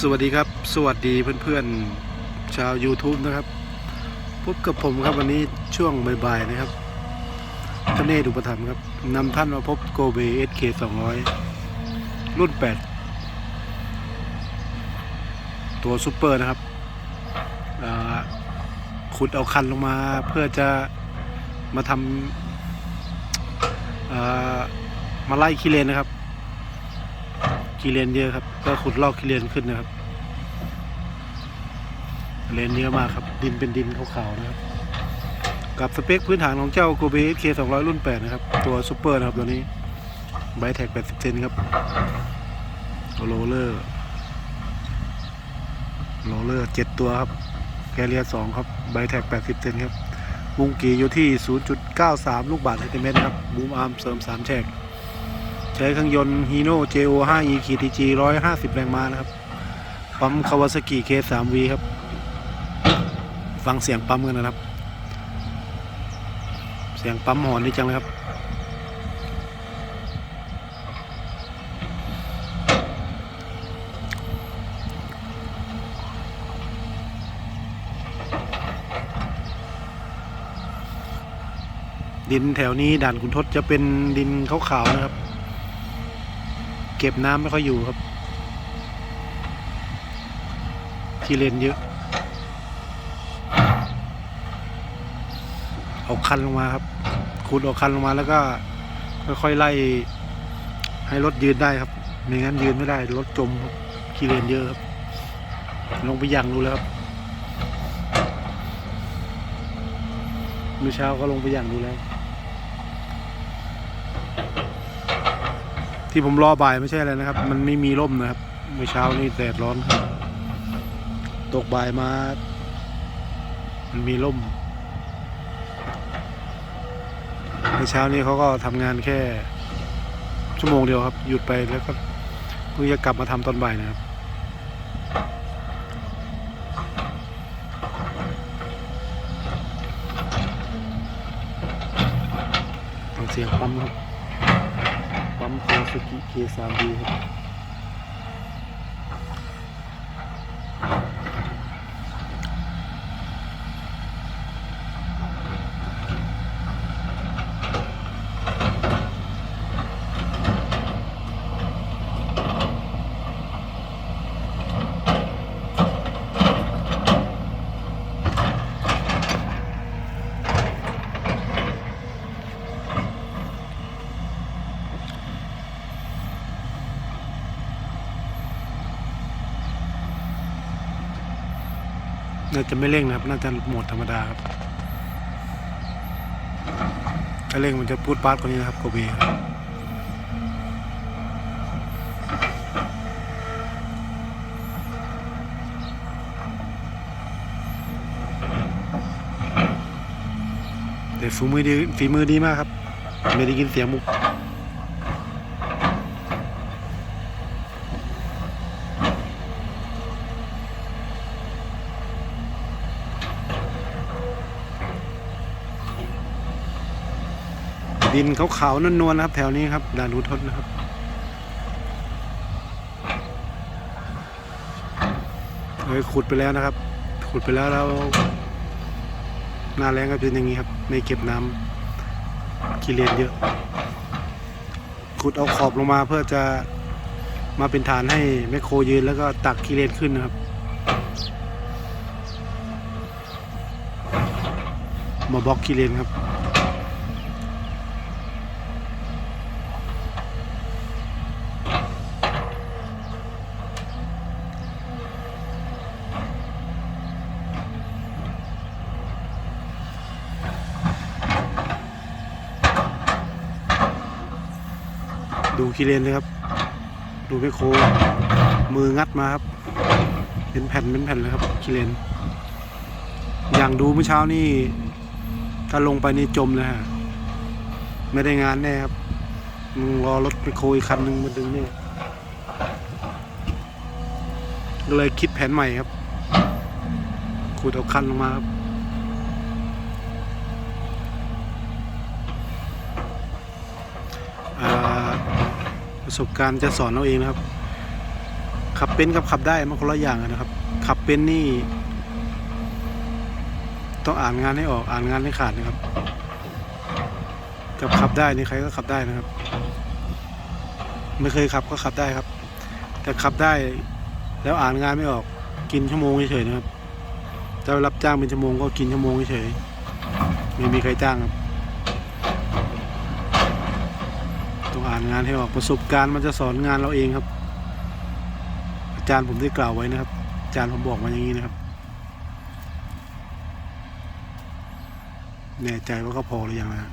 สวัสดีครับ สวัสดีเพื่อนๆ ชาว YouTube นะครับ พบกับผมครับวันนี้ช่วงบ่ายๆนะครับทนเนศอุปถัมครับนำท่านมาพบโกเบ SK 200รุ่น 8 ตัวซูเปอร์นะครับขุดเอาคันลงมาเพื่อจะมาทำมาไล่คีเลนนะครับ คีเลนเยอะครับ ก็ขุดลอกคีเลนขึ้นนะครับ เลนเยอะมากครับ ดินเป็นดินขาวๆนะครับ กับสเปคพื้นฐานของเจ้า g o b e SK 200รุ่น8นะครับ ตัวซูเปอร์นะครับตัวนี้ไบแท็ก80เซนครับโรลเลอร์โรลเลอร์7ตัวครับแคเรีย2ครับไบแท็ก80เซนครับวงกีอยู่ที่ 0.93 ลูกบาศก์เซนติเมตรครับ บูมอาร์มเสริม3แฉก ใช้เครื่องยนต์ Hino JO 5 E TG 150 แรงม้านะครับ ปั๊ม Kawasaki K3V ครับ ฟังเสียงปั๊มกันนะครับ เสียงปั๊มหอนดีจังเลยครับดินแถวนี้ด่านขุนทดจะเป็นดินขาวๆนะครับ เก็บน้ำไม่ค่อยอยู่ครับ ที่เลนเยอะ เอาคันลงมาครับขุดเอาคันลงมาแล้วก็ค่อยๆไล่ให้รถยืนได้ครับไม่งั้นยืนไม่ได้รถจมขี้เลนเยอะครับ ลงไปยังดูแล้วครับเมื่อเช้าก็ลงไปยังดูแล้ว ที่ผมรอบ่ายไม่ใช่อะไรนะครับ มันไม่มีร่มนะครับเมื่อเช้านี่แดดร้อนครับ ตกบ่ายมา มันมีร่มเมื่อเช้านี้เขาก็ทำงานแค่ ชั่วโมงเดียวครับ หยุดไปแล้วก็เพิ่งจะกลับมาทำตอนบ่ายนะครับฟังเสียงปั๊มครับ ปั๊มคาสกิเน่าจะไม่เร่งนะครับ น่าจะโหมดธรรมดาครับถ้าเร่งมันจะพูดปาดกว่านี้นะครับโกบีครับแต่ฝีมือดีฝีมือดีมากครับ ไม่ได้ยินเสียงมุก ดินขาวๆนวลๆนะครับ แถวนี้ครับด่านุทศนะครับเฮ้ยขุดไปแล้วนะครับ ขุดไปแล้วแล้วหน้าแรงก็เป็นอย่างนี้ครับไม่เก็บน้ำกิเลนเยอะ ขุดเอาขอบลงมาเพื่อจะมาเป็นฐานให้แมคโครยืนแล้วก็ตักกิเลนขึ้นนะครับ มาบล็อกกิเลนครับ ดูคีเลนเลยครับ ดูไมโครมืองัดมาครับ เป็นแผ่นเป็นแผ่นเลยครับคีเลน อย่างดูเมื่อเช้านี่ถ้าลงไปนี่จมเลยฮะไม่ได้งานแน่ครับมึงรอรถไมโครอีกคันหนึ่งมาดึงเนี่ยก็เลยคิดแผนใหม่ครับขุดเอาคันลงมาครับ อ่า ประสบการณ์จะสอนเราเองนะครับ ขับเป็นกับขับได้มันคนละอย่างนะครับ ขับเป็นนี่ ต้องอ่านงานให้ออกอ่านงานให้ขาดนะครับ กับขับได้นี่ใครก็ขับได้นะครับ ไม่เคยขับก็ขับได้ครับ แต่ขับได้แล้วอ่านงานไม่ออกกินชั่วโมงเฉยๆนะครับถ้ารับจ้างเป็นชั่วโมงก็กินชั่วโมงเฉยๆไม่มีใครจ้างครับ ต้ อ่านงานให้ออกประสบการณ์มันจะสอนงานเราเองครับ อาจารย์ผมได้กล่าวไว้นะครับ อาจารย์ผมบอกมาอย่างนี้นะครับแน่ใจว่าก็พอหรือยังนะ